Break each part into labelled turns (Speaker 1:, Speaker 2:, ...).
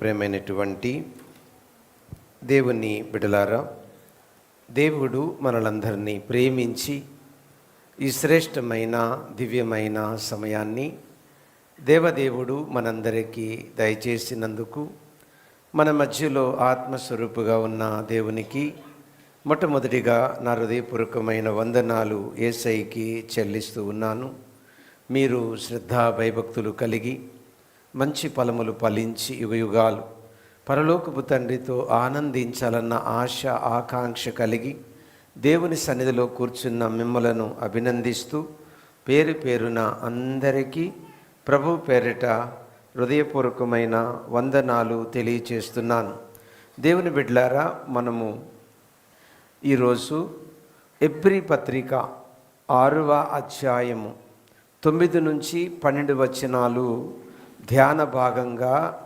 Speaker 1: ప్రేమైనటువంటి దేవుని బిడలారా దేవుడు మనలందరినీ ప్రేమించి ఈ శ్రేష్టమైన దివ్యమైన సమయాన్ని దేవదేవుడు మనందరికీ దయచేసినందుకు మన మధ్యలో ఆత్మస్వరూపుగా ఉన్న దేవునికి మొట్టమొదటిగా నా హృదయపూర్వకమైన వందనాలు ఏసైకి చెల్లిస్తూ ఉన్నాను. మీరు శ్రద్ధా భయభక్తులు కలిగి మంచి ఫలములు ఫలించి యుగయుగాలు. పరలోకపు తండ్రితో ఆనందించాలన్న ఆశ ఆకాంక్ష కలిగి దేవుని సన్నిధిలో కూర్చున్న మిమ్మలను అభినందిస్తూ పేరు పేరున అందరికీ ప్రభు పేరిట హృదయపూర్వకమైన వందనాలు తెలియచేస్తున్నాను. దేవుని బిడ్లారా మనము ఈరోజు ఎప్రి పత్రిక ఆరవ అధ్యాయము తొమ్మిది నుంచి పన్నెండు వచనాలు ధ్యాన భాగంగా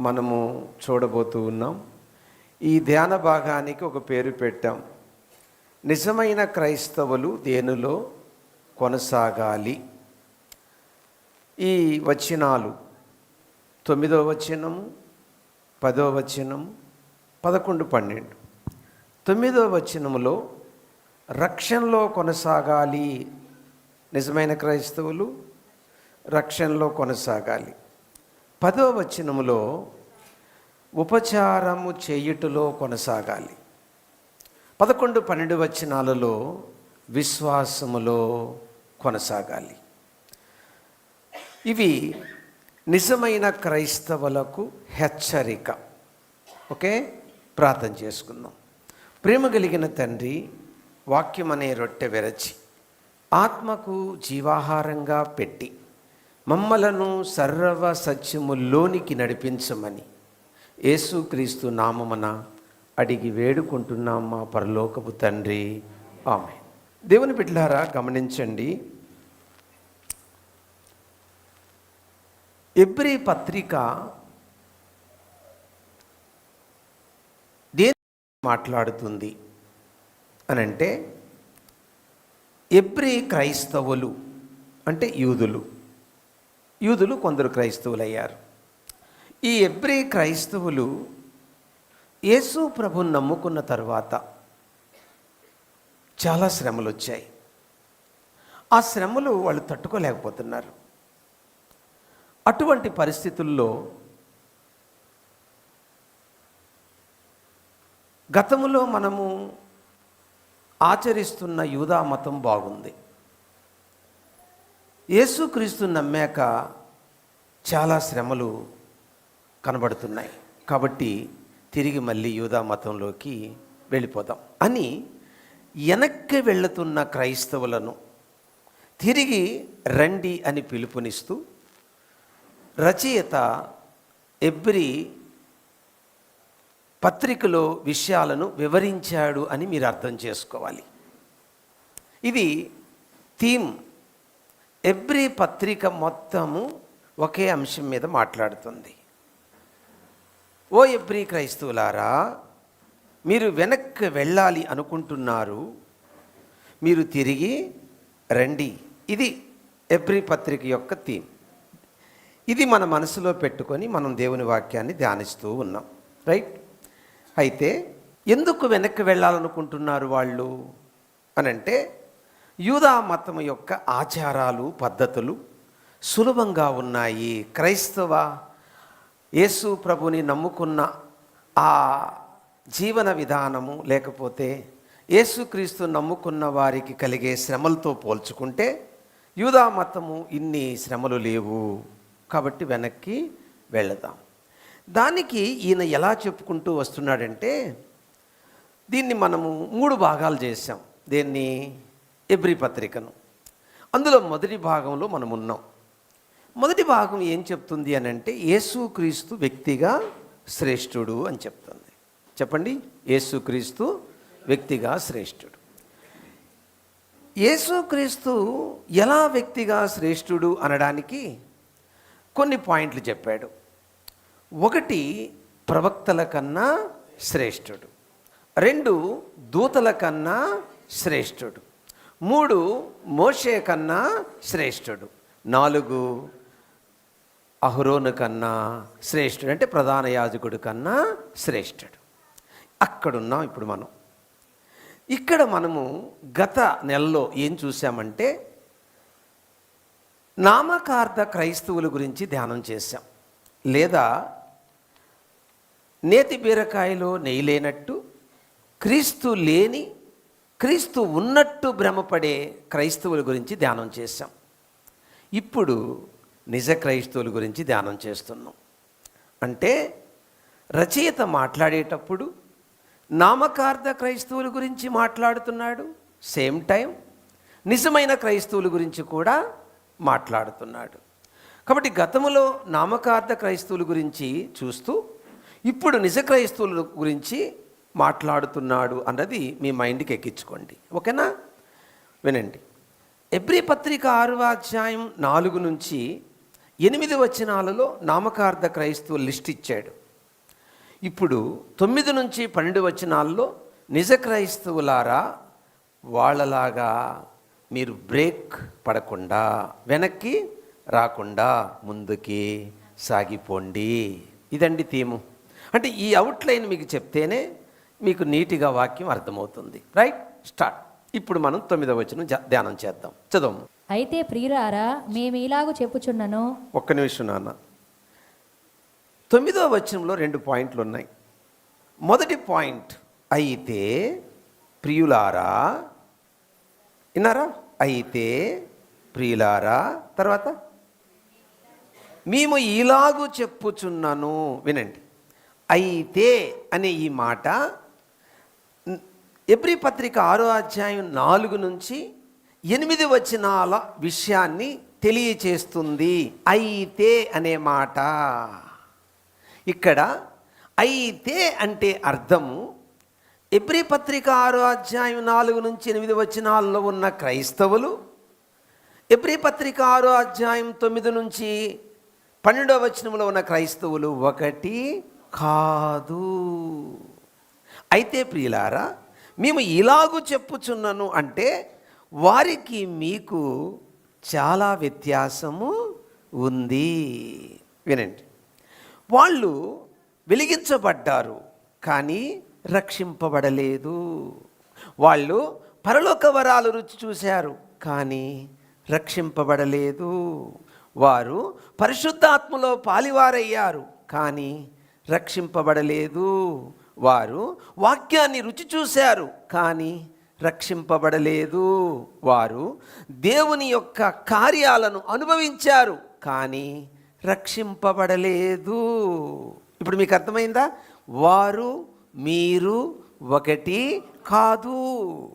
Speaker 1: మనము చూడబోతూ ఉన్నాం. ఈ ధ్యాన భాగానికి ఒక పేరు పెట్టాం. నిజమైన క్రైస్తవులు దేనిలో కొనసాగాలి? ఈ వచనాలు తొమ్మిదో వచనము పదో వచనం పదకొండు పన్నెండు. తొమ్మిదో వచనములో రక్షణలో కొనసాగాలి. నిజమైన క్రైస్తవులు రక్షణలో కొనసాగాలి. పదో వచనములో ఉపచారము చేయుటలో కొనసాగాలి. పదకొండు పన్నెండు వచనాలలో విశ్వాసములో కొనసాగాలి. ఇవి నిజమైన క్రైస్తవులకు హెచ్చరిక. ఓకే? ప్రార్థన చేసుకుందాం. ప్రేమ కలిగిన తండ్రి వాక్యం అనే రొట్టె విరచి ఆత్మకు జీవాహారంగా పెట్టి మమ్మలను సర్వ సత్యములోనికి నడిపించమని యేసుక్రీస్తు నామమున అడిగి వేడుకుంటున్నాం మా పరలోకపు తండ్రి. ఆమె దేవుని బిడ్డలారా గమనించండి. ఎబ్రి పత్రిక దేని మాట్లాడుతుంది అని అంటే ఎబ్రి క్రైస్తవులు అంటే యూదులు. యూదులు కొందరు క్రైస్తవులయ్యారు. ఈ ఎబ్రి క్రైస్తవులు యేసు ప్రభుని నమ్ముకున్న తర్వాత చాలా శ్రమలు వచ్చాయి ఆ శ్రమలు వాళ్ళు తట్టుకోలేకపోతున్నారు. అటువంటి పరిస్థితుల్లో గతములో మనము ఆచరిస్తున్న యూదా మతం బాగుంది. యేసుక్రీస్తు నమ్మాక చాలా శ్రమలు కనబడుతున్నాయి. కాబట్టి తిరిగి మళ్ళీ యూదా మతంలోకి వెళ్ళిపోదాం. అని వెనక్కి వెళుతున్న క్రైస్తవులను తిరిగి రండి అని పిలుపునిస్తూ రచయిత ఎబ్రి పత్రికలో విషయాలను వివరించాడు అని మీరు అర్థం చేసుకోవాలి. ఇది థీమ్ ఎవ్రీ పత్రిక మొత్తము ఒకే అంశం మీద మాట్లాడుతుంది. ఓ ఎవ్రీ క్రైస్తవులారా మీరు వెనక్కి వెళ్ళాలి అనుకుంటున్నారు మీరు తిరిగి రండి. ఇది ఎవ్రీ పత్రిక యొక్క థీమ్. ఇది మన మనసులో పెట్టుకొని మనం దేవుని వాక్యాన్ని ధ్యానిస్తూ ఉన్నాం. రైట్? అయితే ఎందుకు వెనక్కి వెళ్ళాలనుకుంటున్నారు వాళ్ళు? అని అంటే యూదా మతం యొక్క ఆచారాలు పద్ధతులు సులభంగా ఉన్నాయి. క్రైస్తవ యేసు ప్రభుని నమ్ముకున్న ఆ జీవన విధానము లేకపోతే యేసుక్రీస్తు నమ్ముకున్న వారికి కలిగే శ్రమలతో పోల్చుకుంటే యూదా మతము ఇన్ని శ్రమలు లేవు. కాబట్టి వెనక్కి వెళదాం. దానికి ఈయన ఎలా చెప్పుకుంటూ వస్తున్నాడంటే దీన్ని మనము మూడు భాగాలు చేసాం దీన్ని ఎబ్రి పత్రికను. అందులో మొదటి భాగంలో మనం ఉన్నాం మొదటి భాగం ఏం చెప్తుంది అని అంటే యేసుక్రీస్తు వ్యక్తిగా శ్రేష్ఠుడు అని చెప్తుంది. చెప్పండి యేసుక్రీస్తు వ్యక్తిగా శ్రేష్ఠుడు. యేసుక్రీస్తు ఎలా వ్యక్తిగా శ్రేష్ఠుడు అనడానికి కొన్ని పాయింట్లు చెప్పాడు. ఒకటి ప్రవక్తల కన్నా శ్రేష్ఠుడు. రెండు దూతల కన్నా శ్రేష్ఠుడు. మూడు మోషే కన్నా శ్రేష్ఠుడు. నాలుగు అహరోను కన్నా శ్రేష్ఠుడు. అంటే ప్రధాన యాజకుడు కన్నా శ్రేష్ఠుడు. అక్కడున్నాం ఇప్పుడు మనం. ఇక్కడ మనము గత నెలలో ఏం చూసామంటే నామకార్థ క్రైస్తవుల గురించి ధ్యానం చేశాం. లేదా నేతి బీరకాయలో నెయ్యి లేనట్టు క్రీస్తు లేని క్రీస్తు ఉన్నట్టు భ్రమపడే క్రైస్తవుల గురించి ధ్యానం చేశాం. ఇప్పుడు నిజ క్రైస్తవుల గురించి ధ్యానం చేస్తున్నాం. అంటే రచయిత మాట్లాడేటప్పుడు నామకార్థ క్రైస్తవుల గురించి మాట్లాడుతున్నాడు సేమ్ టైం నిజమైన క్రైస్తవుల గురించి కూడా మాట్లాడుతున్నాడు. కాబట్టి గతంలో నామకార్థ క్రైస్తవుల గురించి చూస్తూ ఇప్పుడు నిజ క్రైస్తవుల గురించి మాట్లాడుతున్నాడు అన్నది మీ మైండ్కి ఎక్కించుకోండి. ఓకేనా? వినండి. ఎబ్రి పత్రిక ఆరవ అధ్యాయం నాలుగు నుంచి ఎనిమిది వచనాలలో నామకార్థ క్రైస్తవుల లిస్ట్ ఇచ్చాడు. ఇప్పుడు తొమ్మిది నుంచి పన్నెండు వచనాల్లో నిజ క్రైస్తవులారా వాళ్ళలాగా మీరు బ్రేక్ పడకుండా వెనక్కి రాకుండా ముందుకి సాగిపోండి. ఇదండి థీము. అంటే ఈ అవుట్లైన్ మీకు చెప్తేనే మీకు నీటిగా వాక్యం అర్థమవుతుంది. రైట్ స్టార్ట్ ఇప్పుడు మనం తొమ్మిదవ వచనం జా- ధ్యానం చేద్దాం. చదవం.
Speaker 2: అయితే ప్రియురారా మేము ఇలాగూ చెప్పుచున్నను.
Speaker 1: ఒక్క నిమిషం నాన్న. తొమ్మిదవ వచనంలో రెండు పాయింట్లు ఉన్నాయి. మొదటి పాయింట్ అయితే ప్రియులారా విన్నారా? అయితే ప్రియులారా తర్వాత? మేము ఇలాగూ చెప్పుచున్నాను. వినండి. అయితే అనే ఈ మాట ఎబ్రి పత్రిక ఆరో అధ్యాయం నాలుగు నుంచి ఎనిమిది వచనాల విషయాన్ని తెలియచేస్తుంది. అయితే అనే మాట. ఇక్కడ అయితే అంటే అర్థము ఎబ్రి పత్రిక ఆరో అధ్యాయం నాలుగు నుంచి ఎనిమిది వచనాల్లో ఉన్న క్రైస్తవులు ఎబ్రి పత్రిక ఆరో అధ్యాయం తొమ్మిది నుంచి పన్నెండవ వచనంలో ఉన్న క్రైస్తవులు ఒకటి కాదు. అయితే ప్రియులారా మేము ఇలాగూ చెప్పుచున్నాను అంటే వారికి మీకు చాలా వ్యత్యాసము ఉంది. వినండి. వాళ్ళు వెలిగించబడ్డారు కానీ రక్షింపబడలేదు. వాళ్ళు పరలోక వరాలు రుచి చూశారు కానీ రక్షింపబడలేదు. వారు పరిశుద్ధాత్మలో పాలివారయ్యారు కానీ రక్షింపబడలేదు. వారు వాక్యాన్ని రుచి చూశారు కానీ రక్షింపబడలేదు. వారు దేవుని యొక్క కార్యాలను అనుభవించారు కానీ రక్షింపబడలేదు. ఇప్పుడు మీకు అర్థమైందా? వారు మీరు ఒకటి కాదు.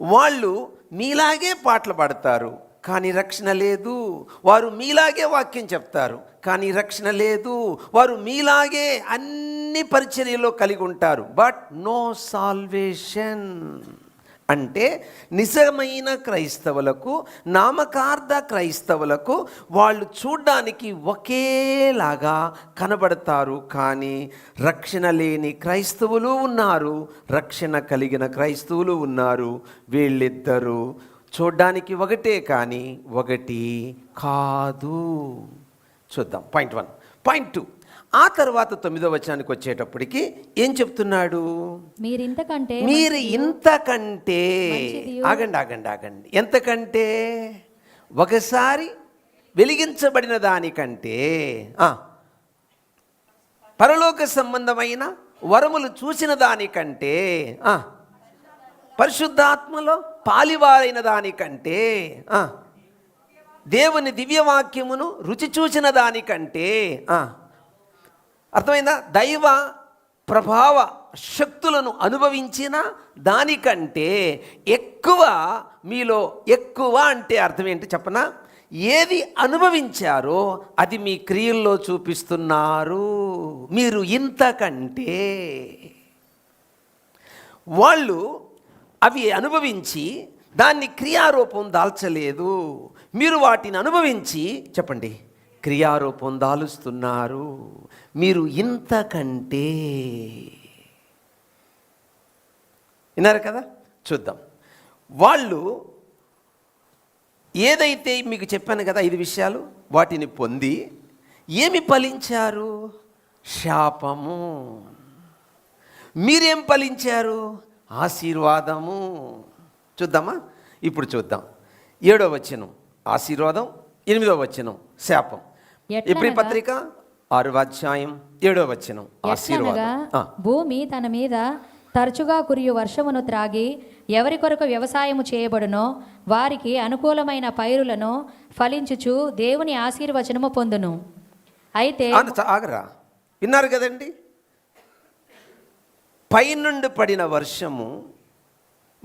Speaker 1: వాళ్ళు మీలాగే పాటలు పాడతారు. కానీ రక్షణ లేదు. వారు మీలాగే వాక్యం చెప్తారు. కానీ రక్షణ లేదు. వారు మీలాగే అన్ని పరిచర్యలో కలిగి ఉంటారు. బట్ నో సాల్వేషన్ అంటే నిజమైన క్రైస్తవులకు నామకార్థ క్రైస్తవులకు వాళ్ళు చూడ్డానికి ఒకేలాగా కనబడతారు. కానీ రక్షణ లేని క్రైస్తవులు ఉన్నారు. రక్షణ కలిగిన క్రైస్తవులు ఉన్నారు. వీళ్ళిద్దరూ చూడ్డానికి ఒకటే కానీ ఒకటి కాదు. చూద్దాం. Point one. Point two. ఆ తర్వాత తొమ్మిదో వచనానికి వచ్చేటప్పటికి ఏం చెప్తున్నాడు? మీరు ఇంతకంటే
Speaker 2: మంచిదియు.
Speaker 1: ఆగండి ఆగండి ఆగండి. ఎంతకంటే? ఒకసారి వెలిగించబడిన దానికంటే పరలోక సంబంధమైన వరములు చూసిన దానికంటే పరిశుద్ధాత్మలో పాలివారైన దానికంటే దేవుని దివ్యవాక్యమును రుచి చూసిన దానికంటే అర్థమైందా? దైవ ప్రభావ శక్తులను అనుభవించిన దానికంటే ఎక్కువ మీలో ఎక్కువ అంటే అర్థం ఏంటి చెప్పనా? ఏది అనుభవించారో అది మీ క్రియల్లో చూపిస్తున్నారు. మీరు ఇంతకంటే. వాళ్ళు అవి అనుభవించి దాన్ని క్రియారూపం దాల్చలేదు. మీరు వాటిని అనుభవించి చెప్పండి. క్రియారూపం దాలుస్తున్నారు. మీరు ఇంతకంటే విన్నారు కదా? చూద్దాం. వాళ్ళు ఏదైతే మీకు చెప్పాను కదా ఐదు విషయాలు వాటిని పొంది ఏమి ఫలించారు? శాపము. మీరేం ఫలించారు? ఆశీర్వాదము చూద్దామా? ఇప్పుడు చూద్దాం. ఏడో వచనం. ఆశీర్వాదం. ఎనిమిదో వచనం. శాపం? ఎప్పుడు పత్రిక ఆరు అధ్యాయం ఏడో వచనం.
Speaker 2: ఎట్లనగా?
Speaker 1: ఆశీర్వాదం.
Speaker 2: భూమి తన మీద తరచుగా కురియు వర్షమును త్రాగి ఎవరి కొరకు వ్యవసాయము చేయబడునో వారికి అనుకూలమైన పైరులను ఫలించుచు దేవుని ఆశీర్వచనము పొందును. అయితే
Speaker 1: ఆగరా. విన్నారు కదండి? పైనుండి పడిన వర్షము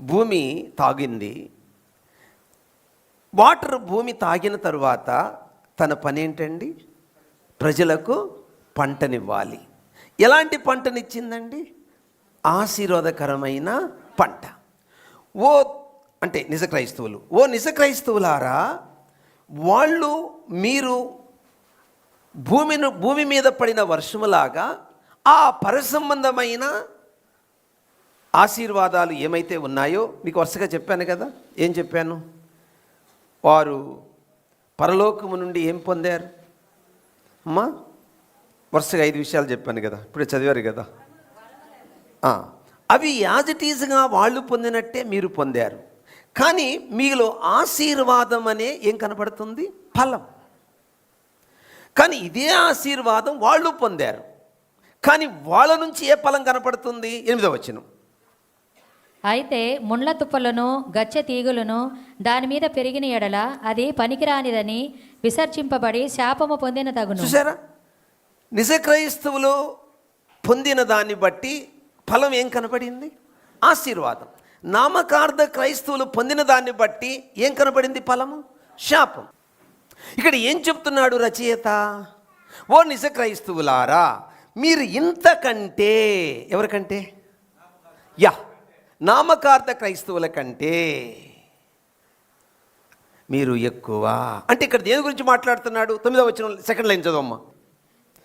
Speaker 1: భూమి తాగింది. వాటర్ భూమి తాగిన తరువాత తన పని ఏంటండి ప్రజలకు పంటనివ్వాలి. ఎలాంటి పంటనిచ్చిందండి? ఆశీర్వాదకరమైన పంట. ఓ అంటే నిజ క్రైస్తవులు ఓ నిజ క్రైస్తవులారా వాళ్ళు మీరు భూమిను భూమి మీద పడిన వర్షములాగా ఆ పరసంబంధమైన ఆశీర్వాదాలు ఏమైతే ఉన్నాయో మీకు వరుసగా చెప్పాను కదా ఏం చెప్పాను? వారు పరలోకము నుండి ఏం పొందారు? అమ్మా వరుసగా ఐదు విషయాలు చెప్పాను కదా ఇప్పుడే చదివారు కదా. అవి యాజ్ ఇట్ ఈజ్గా వాళ్ళు పొందినట్టే మీరు పొందారు. కానీ మీలో ఆశీర్వాదం అనే ఏం కనపడుతుంది? ఫలం. కానీ ఇదే ఆశీర్వాదం వాళ్ళు పొందారు. కానీ వాళ్ళ నుంచి ఏ ఫలం కనపడుతుంది? ఎనిమిదో వచనం.
Speaker 2: అయితే ముండ్ల తుప్పలను గచ్చె తీగులను దాని మీద పెరిగిన ఎడల అది పనికిరానిదని విసర్జింపబడి శాపము పొందిన తగును.
Speaker 1: చూసారా నిజ క్రైస్తవులు పొందిన దాన్ని బట్టి ఫలం ఏం కనపడింది? ఆశీర్వాదం. నామకార్థ క్రైస్తవులు పొందిన దాన్ని బట్టి ఏం కనపడింది ఫలము? శాపం. ఇక్కడ ఏం చెప్తున్నాడు రచయిత? ఓ నిజ క్రైస్తవులారా మీరు ఇంతకంటే ఎవరికంటే? యా. నామకార్థ క్రైస్తవుల కంటే మీరు ఎక్కువ. అంటే ఇక్కడ దేని గురించి మాట్లాడుతున్నాడు? తొమ్మిదో వచ్చిన సెకండ్ లైన్ చదవమ్మా.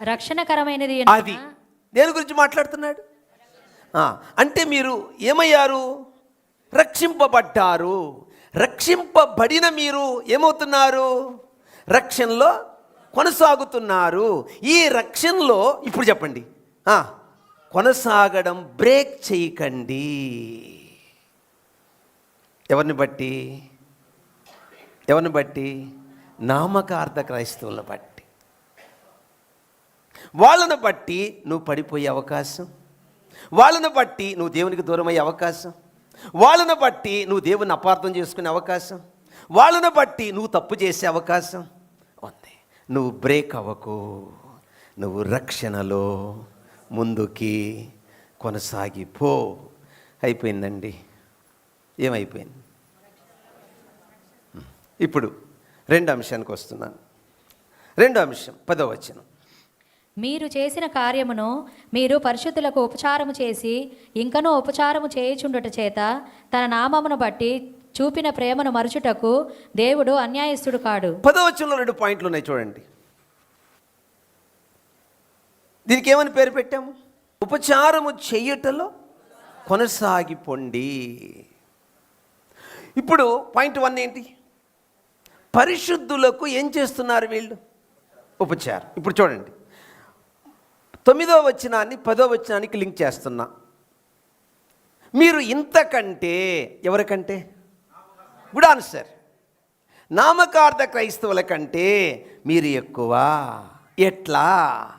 Speaker 2: రక్షణకరమైనది
Speaker 1: అది. దేని గురించి మాట్లాడుతున్నాడు? అంటే మీరు ఏమయ్యారు? రక్షింపబడ్డారు. రక్షింపబడిన మీరు ఏమవుతున్నారు? రక్షణలో కొనసాగుతున్నారు. ఈ రక్షణలో ఇప్పుడు చెప్పండి. కొనసాగడం బ్రేక్ చేయకండి. ఎవరిని బట్టి? ఎవరిని బట్టి? నామకార్థ క్రైస్తవులను బట్టి. వాళ్ళను బట్టి నువ్వు పడిపోయే అవకాశం. వాళ్ళను బట్టి నువ్వు దేవునికి దూరమయ్యే అవకాశం. వాళ్ళను బట్టి నువ్వు దేవుని అపార్థం చేసుకునే అవకాశం. వాళ్ళను బట్టి నువ్వు తప్పు చేసే అవకాశం. ఉంది. నువ్వు బ్రేక్ అవ్వకు. నువ్వు రక్షణలో ముందుకి కొనసాగిపో. అయిపోయిందండి. ఏమైపోయింది? ఇప్పుడు రెండు అంశానికి వస్తున్నాను. రెండో అంశం పదో వచనం.
Speaker 2: మీరు చేసిన కార్యమును మీరు పరిశుద్ధులకు ఉపచారము చేసి ఇంకనూ ఉపచారము చేయుచుండుట చేత తన నామమును బట్టి చూపిన ప్రేమను మరుచుటకు దేవుడు అన్యాయస్తుడు కాడు.
Speaker 1: పదవచనంలో రెండు పాయింట్లు ఉన్నాయి చూడండి. దీనికి ఏమని పేరు పెట్టాము? ఉపచారము చెయ్యటలో కొనసాగిపోండి. ఇప్పుడు పాయింట్ వన్ ఏంటి? పరిశుద్ధులకు ఏం చేస్తున్నారు వీళ్ళు? ఉపచారం. ఇప్పుడు చూడండి. తొమ్మిదో వచనాన్ని పదో వచనానికి లింక్ చేస్తున్నా. మీరు ఇంతకంటే ఎవరికంటే? Good answer. నామకార్థ క్రైస్తవుల కంటే మీరు ఎక్కువ. ఎట్లా?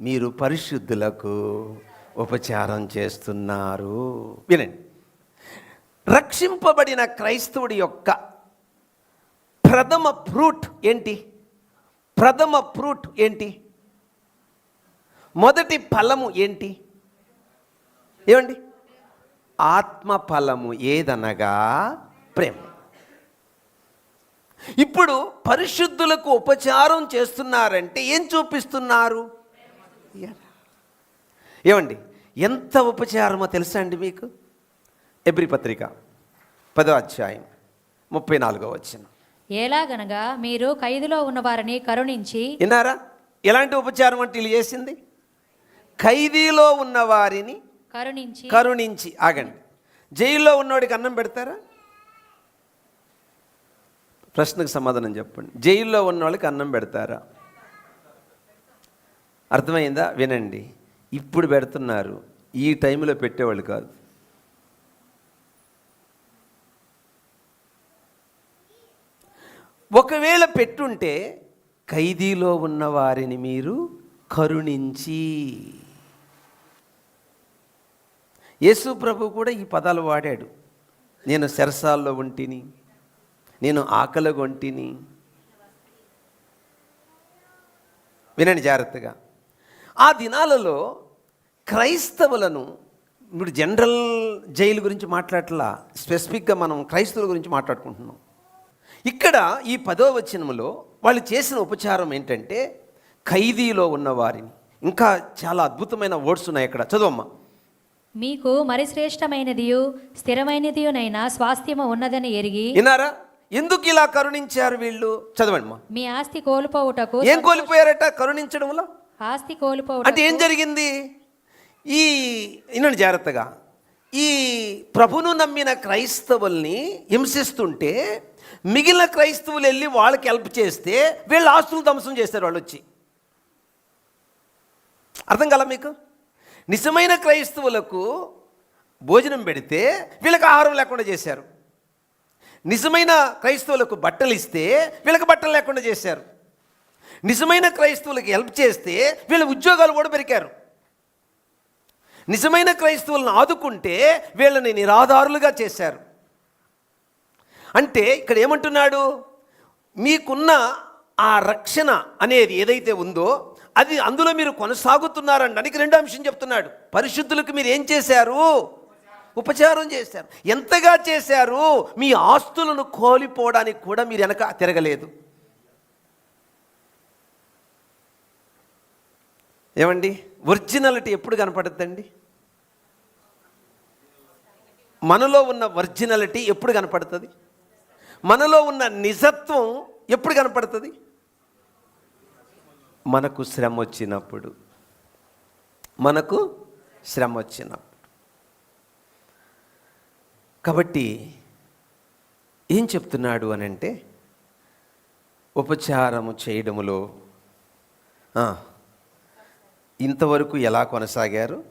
Speaker 1: మీరు పరిశుద్ధులకు ఉపచారం చేస్తున్నారు. వినండి. రక్షింపబడిన క్రైస్తవుడి యొక్క ప్రథమ ఫ్రూట్ ఏంటి? ప్రథమ ఫ్రూట్ ఏంటి? మొదటి ఫలము ఏంటి? ఏమండి? ఆత్మ ఫలము ఏదనగా? ప్రేమ. ఇప్పుడు పరిశుద్ధులకు ఉపచారం చేస్తున్నారంటే ఏం చూపిస్తున్నారు? ఏమండి ఎంత ఉపచారమో తెలుసా అండి మీకు? ఎబ్రి పత్రిక పదో అధ్యాయం ముప్పై నాలుగో వచ్చిన
Speaker 2: ఎలాగనగా మీరు ఖైదులో ఉన్న వారిని కరుణించి
Speaker 1: విన్నారా? ఎలాంటి ఉపచారం అంటే వీళ్ళు చేసింది? ఖైదీలో ఉన్న వారిని
Speaker 2: కరుణించి
Speaker 1: కరుణించి. ఆగండి. జైల్లో ఉన్నవాడికి అన్నం పెడతారా? ప్రశ్నకు సమాధానం చెప్పండి. జైల్లో ఉన్న వాళ్ళకి అన్నం పెడతారా? అర్థమైందా? వినండి. ఇప్పుడు పెడుతున్నారు. ఈ టైంలో పెట్టేవాళ్ళు కాదు. ఒకవేళ పెట్టుంటే ఖైదీలో ఉన్న వారిని మీరు కరుణించి. యేసు ప్రభు కూడా ఈ పదాలు వాడాడు. నేను సెరసాల్లో ఒంటిని నేను ఆకలి ఒంటిని వినండి జాగ్రత్తగా. ఆ దినాలలో క్రైస్తవులను ఇప్పుడు జనరల్ జైలు గురించి మాట్లాడట్లా స్పెసిఫిక్గా మనం క్రైస్తవుల గురించి మాట్లాడుకుంటున్నాం. ఇక్కడ ఈ పదో వచనములో వాళ్ళు చేసిన ఉపచారం ఏంటంటే ఖైదీలో ఉన్న వారిని ఇంకా చాలా అద్భుతమైన వర్డ్స్ ఉన్నాయి ఇక్కడ. చదవమ్మా.
Speaker 2: మీకు మరి శ్రేష్టమైనదియు స్థిరమైనదియునైన స్వాస్థ్యము ఉన్నదని ఎరిగి
Speaker 1: విన్నారా? ఎందుకు ఇలా కరుణించారు వీళ్ళు? చదవండి
Speaker 2: మీ ఆస్తి కోల్పోవుటకు
Speaker 1: ఏం కోల్పోయారట? కరుణించడంలో?
Speaker 2: ఆస్తి
Speaker 1: అంటే
Speaker 2: కోల్పోవుటకు
Speaker 1: ఏం జరిగింది? ఈ వినండి జాగ్రత్తగా. ఈ ప్రభును నమ్మిన క్రైస్తవుల్ని హింసిస్తుంటే మిగిలిన క్రైస్తవులు వెళ్ళి వాళ్ళకి హెల్ప్ చేస్తే వీళ్ళ ఆస్తులు ధ్వంసం చేస్తారు వాళ్ళు వచ్చి అర్థం కల మీకు? నిజమైన క్రైస్తవులకు భోజనం పెడితే వీళ్ళకి ఆహారం లేకుండా చేశారు. నిజమైన క్రైస్తవులకు బట్టలు ఇస్తే వీళ్ళకి బట్టలు లేకుండా చేశారు. నిజమైన క్రైస్తవులకి హెల్ప్ చేస్తే వీళ్ళ ఉద్యోగాలు కూడా పెరికారు నిజమైన క్రైస్తవులను ఆదుకుంటే వీళ్ళని నిరాధారులుగా చేశారు. అంటే ఇక్కడ ఏమంటున్నాడు? మీకున్న ఆ రక్షణ అనేది ఏదైతే ఉందో అది అందులో మీరు కొనసాగుతున్నారనడానికి రెండో అంశం చెప్తున్నాడు. పరిశుద్ధులకు మీరు ఏం చేశారు? ఉపచారం చేశారు. ఎంతగా చేశారు? మీ ఆస్తులను కోల్పోవడానికి కూడా మీరు వెనక తిరగలేదు. ఏమండి? ఒరిజినాలిటీ ఎప్పుడు కనపడుతుందండి? మనలో ఉన్న ఒరిజినాలిటీ ఎప్పుడు కనపడుతుంది? మనలో ఉన్న నిజత్వం ఎప్పుడు కనపడుతుంది? మనకు శ్రమ వచ్చినప్పుడు. మనకు శ్రమ వచ్చినప్పుడు. కాబట్టి ఏం చెప్తున్నాడు అని అంటే ఉపచారము చేయడములో ఇంతవరకు ఎలా కొనసాగారు?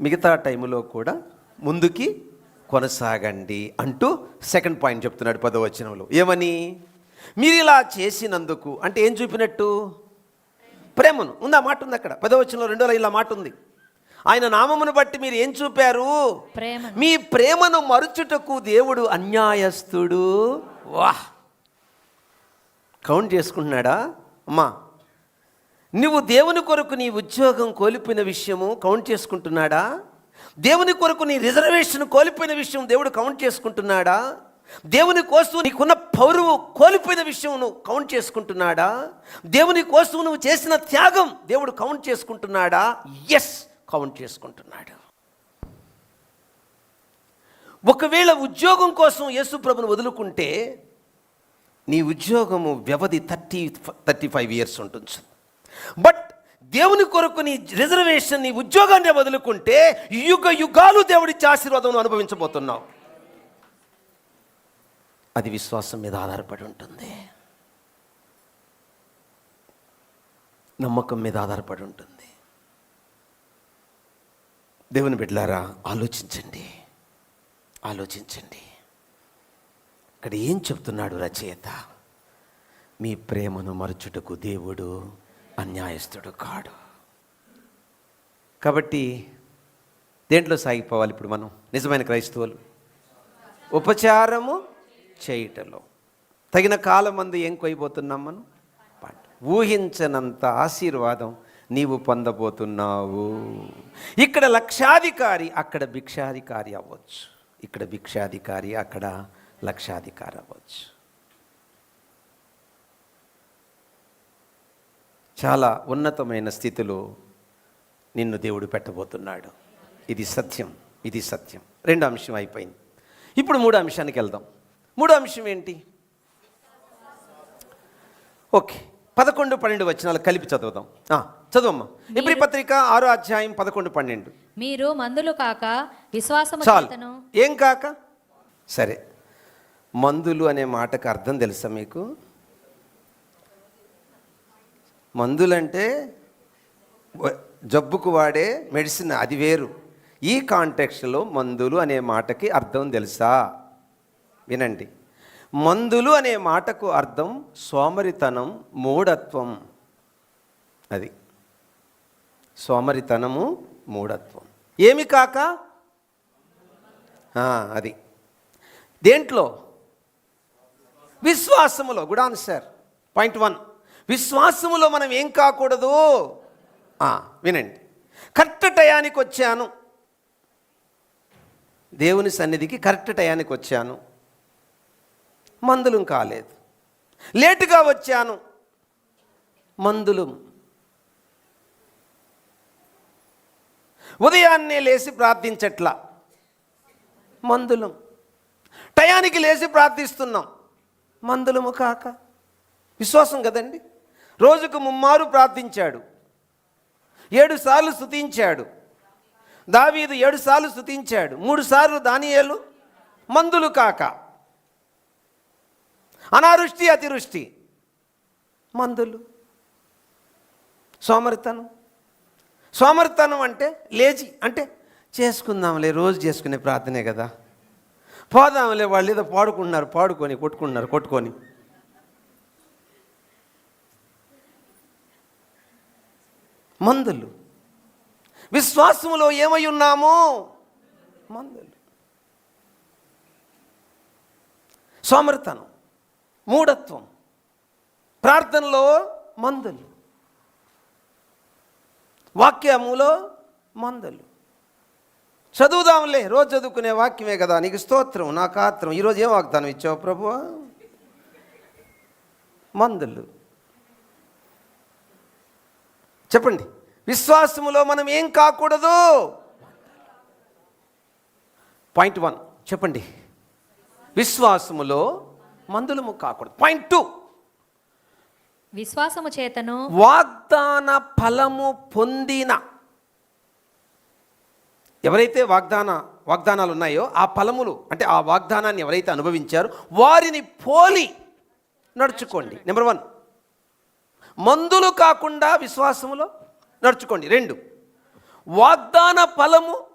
Speaker 1: మిగతా టైంలో కూడా ముందుకి కొనసాగండి అంటూ సెకండ్ పాయింట్ చెప్తున్నాడు పదవచనంలో. ఏమని? మీరు ఇలా చేసినందుకు అంటే ఏం చూపినట్టు? ప్రేమను. ఉంది ఆ మాట ఉంది అక్కడ? పదవచనంలో రెండో ఇలా మాట ఉంది. ఆయన నామమును బట్టి మీరు ఏం చూపారు? మీ ప్రేమను మరుచుటకు దేవుడు అన్యాయస్తుడు. వాహ్! కౌంట్ చేసుకుంటున్నాడా? అమ్మా! నువ్వు దేవుని కొరకు నీ ఉద్యోగం కోల్పోయిన విషయము కౌంట్ చేసుకుంటున్నాడా? దేవుని కొరకు నీ రిజర్వేషన్ కోల్పోయిన విషయం దేవుడు కౌంట్ చేసుకుంటున్నాడా? దేవుని కోసం నీకున్న పౌరువు కోల్పోయిన విషయం నువ్వు కౌంట్ చేసుకుంటున్నాడా? దేవుని కోసం నువ్వు చేసిన త్యాగం దేవుడు కౌంట్ చేసుకుంటున్నాడా? ఎస్ కౌంట్ చేసుకుంటున్నాడు. ఒకవేళ ఉద్యోగం కోసం యేసు ప్రభును వదులుకుంటే నీ ఉద్యోగము వ్యవధి థర్టీ థర్టీ ఫైవ్ ఇయర్స్ ఉంటుంది బట్ దేవుని కొరకు నీ రిజర్వేషన్ నీ ఉద్యోగాన్ని వదులుకుంటే యుగ యుగాలు దేవుడిచ్చే ఆశీర్వాదం అనుభవించబోతున్నావు. అది విశ్వాసం మీద ఆధారపడి ఉంటుంది. నమ్మకం మీద ఆధారపడి ఉంటుంది. దేవుని బిడ్డలారా ఆలోచించండి. ఆలోచించండి. ఇక్కడ ఏం చెప్తున్నాడు రచయిత? మీ ప్రేమను మరచుటకు దేవుడు అన్యాయస్తుడు కాడు. కాబట్టి దేంట్లో సాగిపోవాలి ఇప్పుడు మనం? నిజమైన క్రైస్తవులు. ఉపచారము చేయటంలో. తగిన కాలం మందు ఏం కోయిపోతున్నాం మనం? పంట. ఊహించనంత ఆశీర్వాదం నీవు పొందబోతున్నావు. ఇక్కడ లక్షాధికారి అక్కడ భిక్షాధికారి అవ్వచ్చు. ఇక్కడ భిక్షాధికారి అక్కడ లక్షాధికారి అవ్వచ్చు. చాలా ఉన్నతమైన స్థితిలో నిన్ను దేవుడు పెట్టబోతున్నాడు. ఇది సత్యం ఇది సత్యం. రెండు అంశం అయిపోయింది. ఇప్పుడు మూడో అంశానికి వెళ్దాం. మూడో అంశం ఏంటి? ఓకే పదకొండు పన్నెండు వచనాలు కలిపి చదువుదాం. చదువమ్మా. ఎబ్రి పత్రిక ఆరో అధ్యాయం పదకొండు పన్నెండు.
Speaker 2: మీరు మందులు కాక విశ్వాసము
Speaker 1: చాలు. ఏం కాక? సరే. మందులు అనే మాటకు అర్థం తెలుసా మీకు? మందులంటే జబ్బుకు వాడే మెడిసిన్ అది వేరు. ఈ కాంటెక్స్ట్లో మందులు అనే మాటకి అర్థం తెలుసా? వినండి. మందులు అనే మాటకు అర్థం సోమరితనం మూఢత్వం. అది. సోమరితనము మూఢత్వం. ఏమి కాక? అది. దేంట్లో? విశ్వాసములో. Good answer. Point one. విశ్వాసములో మనం ఏం కాకూడదు? వినండి. కరెక్ట్ టయానికి వచ్చాను. దేవుని సన్నిధికి కరెక్ట్ టయానికి వచ్చాను. మందులు కాలేదు. లేటుగా వచ్చాను. మందులు. ఉదయాన్నే లేచి ప్రార్థించట్లా. మందులు. టయానికి లేచి ప్రార్థిస్తున్నాం. మందులము కాక. విశ్వాసం కదండి? రోజుకు ముమ్మారు ప్రార్థించాడు. ఏడుసార్లు స్థుతించాడు దావీదు ఏడు సార్లు మూడుసార్లు మూడు సార్లు దానియేలు మందులు కాక. అనావృష్టి అతివృష్టి. మందులు. సోమరితనం. సోమరితనం అంటే లేజీ అంటే చేసుకుందాంలే రోజు చేసుకునే ప్రార్థనే కదా. పోదాంలే వాళ్ళు ఏదో పాడుకుంటున్నారు పాడుకొని కొట్టుకుంటున్నారు కొట్టుకొని. మందులు. విశ్వాసములో ఏమై ఉన్నామో? మందులు. సోమరితనం మూఢత్వం ప్రార్థనలో మందులు. వాక్యములో మందులు. చదువుదాంలే రోజు చదువుకునే వాక్యమే కదా నీకు స్తోత్రం నాకు ఆత్రం ఈరోజు ఏం వాగ్దానం ఇచ్చావు ప్రభువా? మందులు. చెప్పండి. విశ్వాసములో మనం ఏం కాకూడదు? పాయింట్ వన్ చెప్పండి. విశ్వాసములో మందులము కాకూడదు. Point two.
Speaker 2: విశ్వాసము చేతను
Speaker 1: వాగ్దాన ఫలము పొందిన. ఎవరైతే వాగ్దాన వాగ్దానాలు ఉన్నాయో ఆ ఫలములు అంటే ఆ వాగ్దానాన్ని ఎవరైతే అనుభవించారో వారిని పోలి నడుచుకోండి. నెంబర్ వన్ మందులు కాకుండా విశ్వాసములో నడుచుకోండి. రెండు వాగ్దాన ఫలము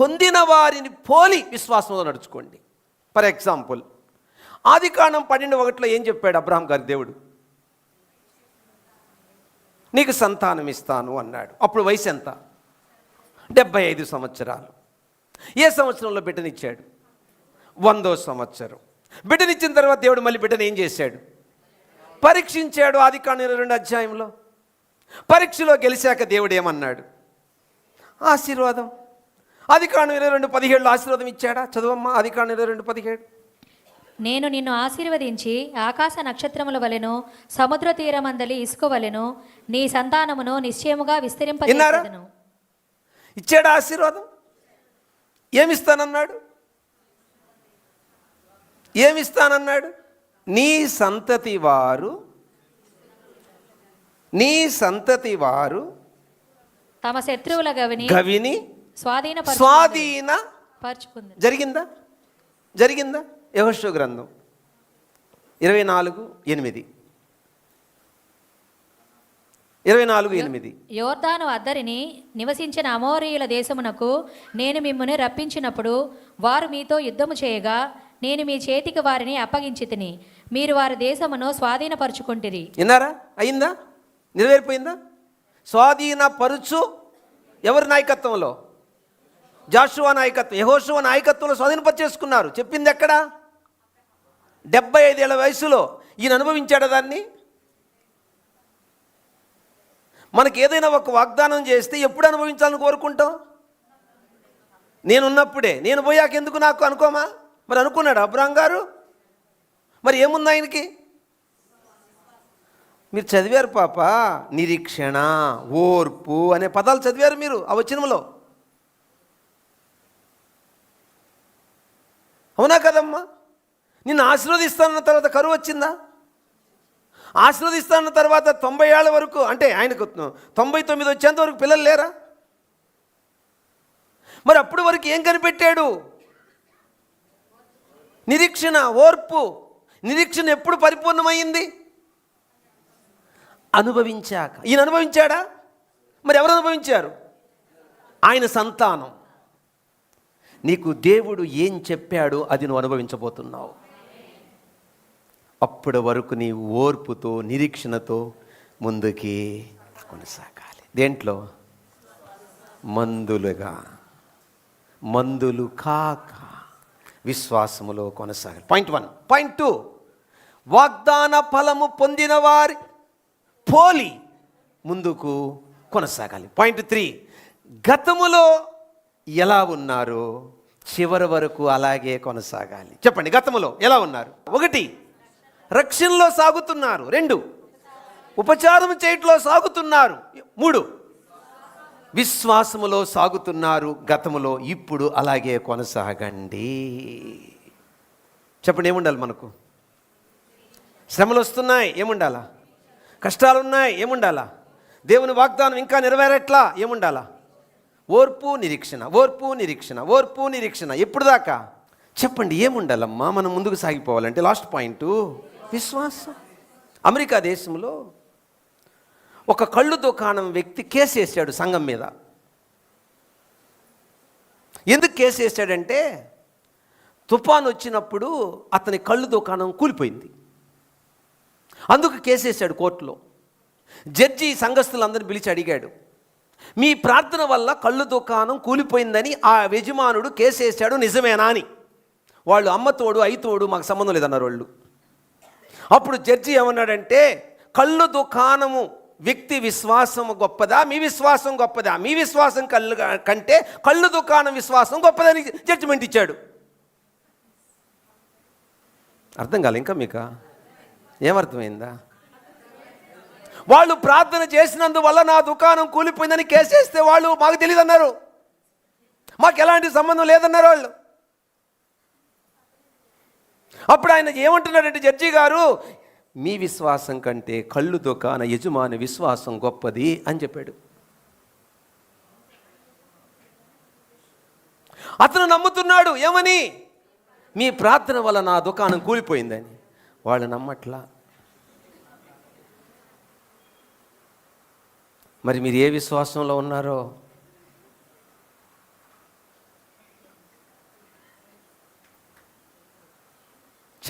Speaker 1: పొందిన వారిని పోలి విశ్వాసంలో నడుచుకోండి. ఫర్ ఎగ్జాంపుల్ ఆది కాండం పన్నెండు ఒకటిలో ఏం చెప్పాడు అబ్రహాం గారి దేవుడు? నీకు సంతానం ఇస్తాను అన్నాడు. అప్పుడు వయసు ఎంత? డెబ్బై ఐదు సంవత్సరాలు. ఏ సంవత్సరంలో బిడ్డనిచ్చాడు? వందో సంవత్సరం. బిడ్డనిచ్చిన తర్వాత దేవుడు మళ్ళీ బిడ్డను ఏం చేశాడు? పరీక్షించాడు ఆది ఇరవై రెండు అధ్యాయంలో. పరీక్షలో గెలిచాక దేవుడు ఏమన్నాడు? ఆశీర్వాదం. కాండం ఇరవై రెండు పదిహేడులో ఆశీర్వాదం ఇచ్చాడా? చదువమ్మా కాండం ఇరవై రెండు పదిహేడు.
Speaker 2: నేను నిన్ను ఆశీర్వదించి ఆకాశ నక్షత్రముల వలెను సముద్ర తీరమందలి ఇసుక వలెను నీ సంతానమును నిశ్చయముగా విస్తరింపజేసేదను
Speaker 1: ఇచ్చాడా ఆశీర్వాదం? ఏమిస్తానన్నాడు? ఏమిస్తానన్నాడు? నీ సంతతి వారు నీ సంతతి వారు
Speaker 2: తమ శత్రువుల గవిని
Speaker 1: గవిని
Speaker 2: స్వాధీన
Speaker 1: స్వాధీన
Speaker 2: పరుచుకుంది
Speaker 1: జరిగిందా? జరిగిందా? యహోషు గ్రంథం ఇరవై నాలుగు ఎనిమిది. ఇరవై నాలుగు ఎనిమిది.
Speaker 2: యోర్దాను అద్దరిని నివసించిన అమోరీయుల దేశమునకు నేను మిమ్మల్ని రప్పించినప్పుడు వారు మీతో యుద్ధము చేయగా నేను మీ చేతికి వారిని అప్పగించి తిని మీరు వారి దేశమును స్వాధీనపరుచుకుంటిరి.
Speaker 1: విన్నారా? అయిందా? నెరవేరిపోయిందా? స్వాధీన పరుచు ఎవరి నాయకత్వంలో? జాషువా నాయకత్వం యహోషువ నాయకత్వంలో స్వాధీనపరిచేసుకున్నారు. చెప్పింది ఎక్కడ? డెబ్బై ఐదేళ్ళ వయసులో ఈయన అనుభవించాడు దాన్ని? మనకి ఏదైనా ఒక వాగ్దానం చేస్తే ఎప్పుడు అనుభవించాలని కోరుకుంటాం? నేనున్నప్పుడే. నేను పోయాక ఎందుకు నాకు అనుకోమా? మరి అనుకున్నాడు అబ్రాం గారు? మరి ఏముంది ఆయనకి? మీరు చదివారు పాప నిరీక్షణ ఓర్పు అనే పదాలు చదివారు మీరు ఆ వచనంలో. అవునా కదమ్మా? నిన్ను ఆశీర్వదిస్తానన్న తర్వాత కరువు వచ్చిందా? ఆశీర్వదిస్తానన్న తర్వాత తొంభై ఏళ్ళ వరకు అంటే ఆయనకు తొంభై తొమ్మిది వచ్చేంత వరకు పిల్లలు లేరా? మరి అప్పటి వరకు ఏం కనిపెట్టాడు? నిరీక్షణ ఓర్పు. నిరీక్షణ ఎప్పుడు పరిపూర్ణమైంది అనుభవించాక. ఈయన అనుభవించాడా? మరి ఎవరు అనుభవించారు? ఆయన సంతానం. నీకు దేవుడు ఏం చెప్పాడో అది నువ్వు అనుభవించబోతున్నావు. అప్పటి వరకు నీ ఓర్పుతో నిరీక్షణతో ముందుకి కొనసాగాలి. దేంట్లో? మందులుగా. మందులు కాక విశ్వాసములో కొనసాగాలి. Point one. Point two. వాగ్దాన ఫలము పొందిన వారి పోలి ముందుకు కొనసాగాలి. పాయింట్ త్రీ గతములో ఎలా ఉన్నారో చివరి వరకు అలాగే కొనసాగాలి. చెప్పండి గతములో ఎలా ఉన్నారు? ఒకటి రక్షణలో సాగుతున్నారు. రెండు ఉపచారం చేయట్లో సాగుతున్నారు. మూడు విశ్వాసములో సాగుతున్నారు. గతములో ఇప్పుడు అలాగే కొనసాగండి. చెప్పండి ఏముండాలి మనకు? శ్రమలు వస్తున్నాయి ఏముండాలా? కష్టాలు ఉన్నాయి ఏముండాలా? దేవుని వాగ్దానం ఇంకా నెరవేరట్లా ఏముండాలా? ఓర్పు నిరీక్షణ ఓర్పు నిరీక్షణ ఓర్పు నిరీక్షణ. ఎప్పుడు దాకా? చెప్పండి ఏముండాలమ్మా? మనం ముందుకు సాగిపోవాలంటే లాస్ట్ పాయింట్ విశ్వాసం. అమెరికా దేశంలో ఒక కళ్ళు దుకాణం వ్యక్తి కేసు వేసాడు సంఘం మీద. ఎందుకు కేసు వేసాడంటే తుఫాన్ వచ్చినప్పుడు అతని కళ్ళు దుకాణం కూలిపోయింది. అందుకు కేసేశాడు కోర్టులో. జడ్జి సంఘస్థులందరినీ పిలిచి అడిగాడు. మీ ప్రార్థన వల్ల కళ్ళు దుకాణం కూలిపోయిందని ఆ యజమానుడు కేసేశాడు నిజమేనా అని. వాళ్ళు అమ్మతోడు అయితోడు మాకు సంబంధం లేదన్నారు వాళ్ళు. అప్పుడు జడ్జి ఏమన్నాడంటే కళ్ళు దుకాణము వ్యక్తి విశ్వాసం గొప్పదా? మీ విశ్వాసం గొప్పదా? మీ విశ్వాసం కళ్ళు కంటే కళ్ళు దుకాణం విశ్వాసం గొప్పదని జడ్జిమెంట్ ఇచ్చాడు. అర్థం కాలే ఇంకా మీకు? ఏమర్థమైందా? వాళ్ళు ప్రార్థన చేసినందువల్ల నా దుకాణం కూలిపోయిందని కేసేస్తే వాళ్ళు మాకు తెలియదు అన్నారు మాకు ఎలాంటి సంబంధం లేదన్నారు వాళ్ళు. అప్పుడు ఆయన ఏమంటున్నాడంటే జడ్జి గారు మీ విశ్వాసం కంటే కళ్ళు దుకాణ యజమాని విశ్వాసం గొప్పది అని చెప్పాడు. అతను నమ్ముతున్నాడు ఏమని? మీ ప్రార్థన వల్ల నా దుకాణం కూలిపోయిందని. వాళ్ళు నమ్మట్లా? మరి మీరు ఏ విశ్వాసంలో ఉన్నారో?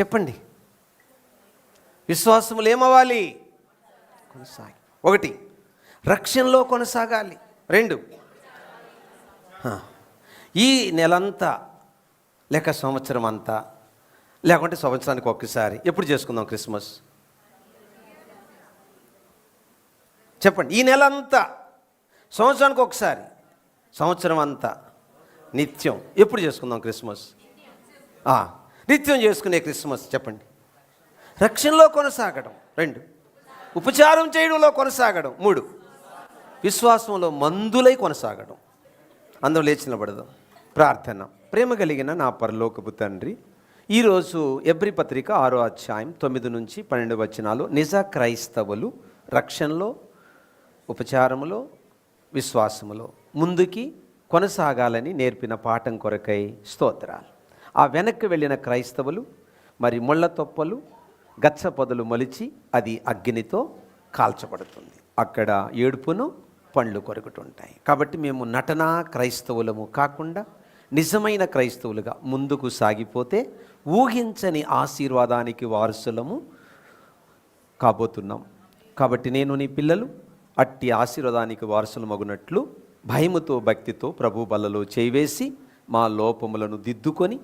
Speaker 1: చెప్పండి. విశ్వాసములు ఏమవ్వాలి? కొనసాగి. ఒకటి రక్షణలో కొనసాగాలి. రెండు ఈ నెలంతా లేక సంవత్సరం అంతా లేకుంటే సంవత్సరానికి ఒక్కసారి. ఎప్పుడు చేసుకుందాం క్రిస్మస్? చెప్పండి. ఈ నెల అంతా సంవత్సరానికి ఒకసారి సంవత్సరం అంతా నిత్యం. ఎప్పుడు చేసుకుందాం క్రిస్మస్? నిత్యం చేసుకునే క్రిస్మస్ చెప్పండి. రక్షణలో కొనసాగడం. రెండు. ఉపచారం చేయడంలో కొనసాగడం. మూడు. విశ్వాసంలో మందులై కొనసాగడం. అందరూ లేచి నిలబడదాం. ప్రార్థన. ప్రేమ కలిగిన నా పరలోకపు తండ్రి ఈరోజు ఎబ్రి పత్రిక ఆరో అధ్యాయం తొమ్మిది నుంచి పన్నెండు వచనాలు. నిజ క్రైస్తవులు రక్షణలో ఉపచారములో విశ్వాసములో ముందుకి కొనసాగాలని నేర్పిన పాఠం కొరకై స్తోత్రాలు. ఆ వెనక్కి వెళ్ళిన క్రైస్తవులు మరి ముళ్ళ తొప్పలు గచ్చ పొదలు మొలిచి అది అగ్నితో కాల్చబడుతుంది. అక్కడ ఏడుపును పండ్లు కొరుకుతుంటాయి. కాబట్టి మేము నటనా క్రైస్తవులము కాకుండా నిజమైన క్రైస్తవులుగా ముందుకు సాగిపోతే ఊహించని ఆశీర్వాదానికి వారసులము కాబోతున్నాం. కాబట్టి నేను నీ పిల్లలు అట్టి ఆశీర్వాదానికి వారసులు మగునట్లు భయముతో భక్తితో ప్రభు బలలో చేయివేసి మా లోపములను దిద్దుకొని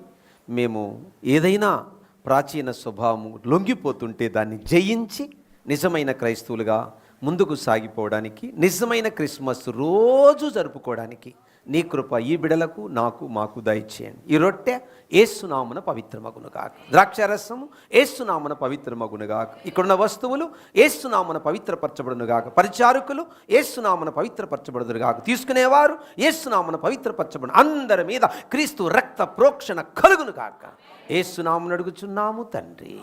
Speaker 1: మేము ఏదైనా ప్రాచీన స్వభావము లొంగిపోతుంటే దాన్ని జయించి నిజమైన క్రైస్తవులుగా ముందుకు సాగిపోవడానికి నిజమైన క్రిస్మస్ రోజు జరుపుకోవడానికి నీ కృప ఈ బిడలకు నాకు మాకు దయచేయండి. ఈ రొట్టె ఏసునామున పవిత్రమగును కాక ద్రాక్షారసము ఏసునామున పవిత్రమగును గాక. ఇక్కడున్న వస్తువులు ఏసునామున పవిత్రపరచబడును కాక పరిచారకులు ఏసునామన పవిత్రపరచబడును కాక తీసుకునేవారు ఏసునామున పవిత్రపరచబడు అందరి మీద క్రీస్తు రక్త ప్రోక్షణ కలుగును కాక ఏసునామును అడుగుచున్నాము తండ్రి.